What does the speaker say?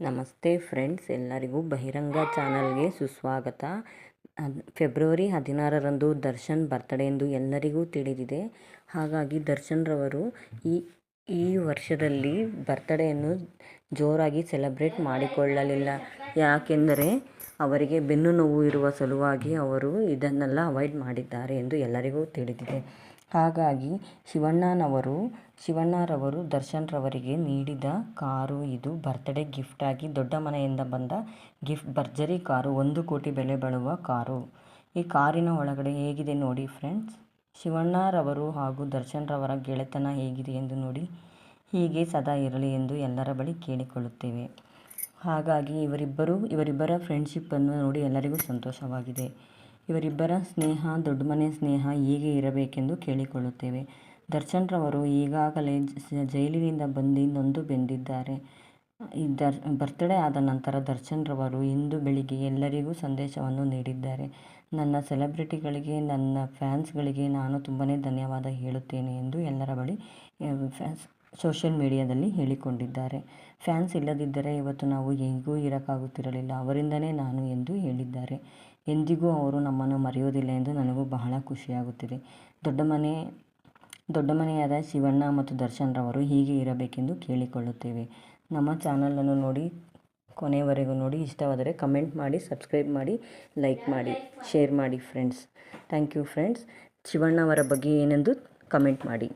ನಮಸ್ತೆ ಫ್ರೆಂಡ್ಸ್, ಎಲ್ಲರಿಗೂ ಬಹಿರಂಗ ಚಾನಲ್ಗೆ ಸುಸ್ವಾಗತ. ಫೆಬ್ರವರಿ ಹದಿನಾರರಂದು ದರ್ಶನ್ ಬರ್ತಡೇ ಎಂದು ಎಲ್ಲರಿಗೂ ತಿಳಿದಿದೆ. ಹಾಗಾಗಿ ದರ್ಶನ್ರವರು ಈ ಈ ವರ್ಷದಲ್ಲಿ ಬರ್ತಡೆಯನ್ನು ಜೋರಾಗಿ ಸೆಲೆಬ್ರೇಟ್ ಮಾಡಿಕೊಳ್ಳಲಿಲ್ಲ. ಯಾಕೆಂದರೆ ಅವರಿಗೆ ಬೆನ್ನು ನೋವು ಇರುವ ಸಲುವಾಗಿ ಅವರು ಇದನ್ನೆಲ್ಲ ಅವಾಯ್ಡ್ ಮಾಡಿದ್ದಾರೆ ಎಂದು ಎಲ್ಲರಿಗೂ ತಿಳಿದಿದೆ. ಹಾಗಾಗಿ ಶಿವಣ್ಣನವರು, ಶಿವಣ್ಣರವರು ದರ್ಶನ್ರವರಿಗೆ ನೀಡಿದ ಕಾರು ಇದು. ಬರ್ತ್ಡೇ ಗಿಫ್ಟಾಗಿ ದೊಡ್ಡ ಮನೆಯಿಂದ ಬಂದ ಗಿಫ್ಟ್ ಭರ್ಜರಿ ಕಾರು, ಒಂದು ಕೋಟಿ ಬೆಲೆ ಬಾಳುವ ಕಾರು. ಈ ಕಾರಿನ ಒಳಗಡೆ ಹೇಗಿದೆ ನೋಡಿ ಫ್ರೆಂಡ್ಸ್, ಶಿವಣ್ಣರವರು ಹಾಗೂ ದರ್ಶನ್ರವರ ಗೆಳೆತನ ಹೇಗಿದೆ ಎಂದು ನೋಡಿ. ಹೀಗೆ ಸದಾ ಇರಲಿ ಎಂದು ಎಲ್ಲರ ಬಳಿ ಕೇಳಿಕೊಳ್ಳುತ್ತೇವೆ. ಹಾಗಾಗಿ ಇವರಿಬ್ಬರು, ಇವರಿಬ್ಬರ ಫ್ರೆಂಡ್ಶಿಪ್ಪನ್ನು ನೋಡಿ ಎಲ್ಲರಿಗೂ ಸಂತೋಷವಾಗಿದೆ. ಇವರಿಬ್ಬರ ಸ್ನೇಹ, ದೊಡ್ಡ ಮನೆ ಸ್ನೇಹ ಹೀಗೆ ಇರಬೇಕೆಂದು ಕೇಳಿಕೊಳ್ಳುತ್ತೇವೆ. ದರ್ಶನ್ರವರು ಈಗಾಗಲೇ ಜೈಲಿನಿಂದ ಬಂದು ನೊಂದು ಬೆಂದಿದ್ದಾರೆ. ಈ ದರ್, ಬರ್ತ್ಡೇ ಆದ ನಂತರ ದರ್ಶನ್ರವರು ಇಂದು ಬೆಳಿಗ್ಗೆ ಎಲ್ಲರಿಗೂ ಸಂದೇಶವನ್ನು ನೀಡಿದ್ದಾರೆ. ನನ್ನ ಸೆಲೆಬ್ರಿಟಿಗಳಿಗೆ, ನನ್ನ ಫ್ಯಾನ್ಸ್ಗಳಿಗೆ ನಾನು ತುಂಬಾ ಧನ್ಯವಾದ ಹೇಳುತ್ತೇನೆ ಎಂದು ಎಲ್ಲರ ಬಳಿ ಫ್ಯಾನ್ಸ್ ಸೋಷಿಯಲ್ ಮೀಡಿಯಾದಲ್ಲಿ ಹೇಳಿಕೊಂಡಿದ್ದಾರೆ. ಫ್ಯಾನ್ಸ್ ಇಲ್ಲದಿದ್ದರೆ ಇವತ್ತು ನಾವು ಹೇಗೂ ಇರೋಕ್ಕಾಗುತ್ತಿರಲಿಲ್ಲ. ಅವರಿಂದನೇ ನಾನು ಎಂದು ಹೇಳಿದ್ದಾರೆ. ಎಂದಿಗೂ ಅವರು ನಮ್ಮನ್ನು ಮರೆಯೋದಿಲ್ಲ ಎಂದು ನನಗೂ ಬಹಳ ಖುಷಿಯಾಗುತ್ತಿದೆ. ದೊಡ್ಡ ಮನೆ, ದೊಡ್ಡ ಮನೆಯಾದ ಶಿವಣ್ಣ ಮತ್ತು ದರ್ಶನ್ರವರು ಹೀಗೆ ಇರಬೇಕೆಂದು ಕೇಳಿಕೊಳ್ಳುತ್ತೇವೆ. ನಮ್ಮ ಚಾನಲನ್ನು ನೋಡಿ ಕೊನೆಯವರೆಗೂ ನೋಡಿ. ಇಷ್ಟವಾದರೆ ಕಮೆಂಟ್ ಮಾಡಿ, ಸಬ್ಸ್ಕ್ರೈಬ್ ಮಾಡಿ, ಲೈಕ್ ಮಾಡಿ, ಶೇರ್ ಮಾಡಿ friends. Thank you friends. Shivannavar ಬಗ್ಗೆ ಏನೆಂದು ಕಮೆಂಟ್ ಮಾಡಿ.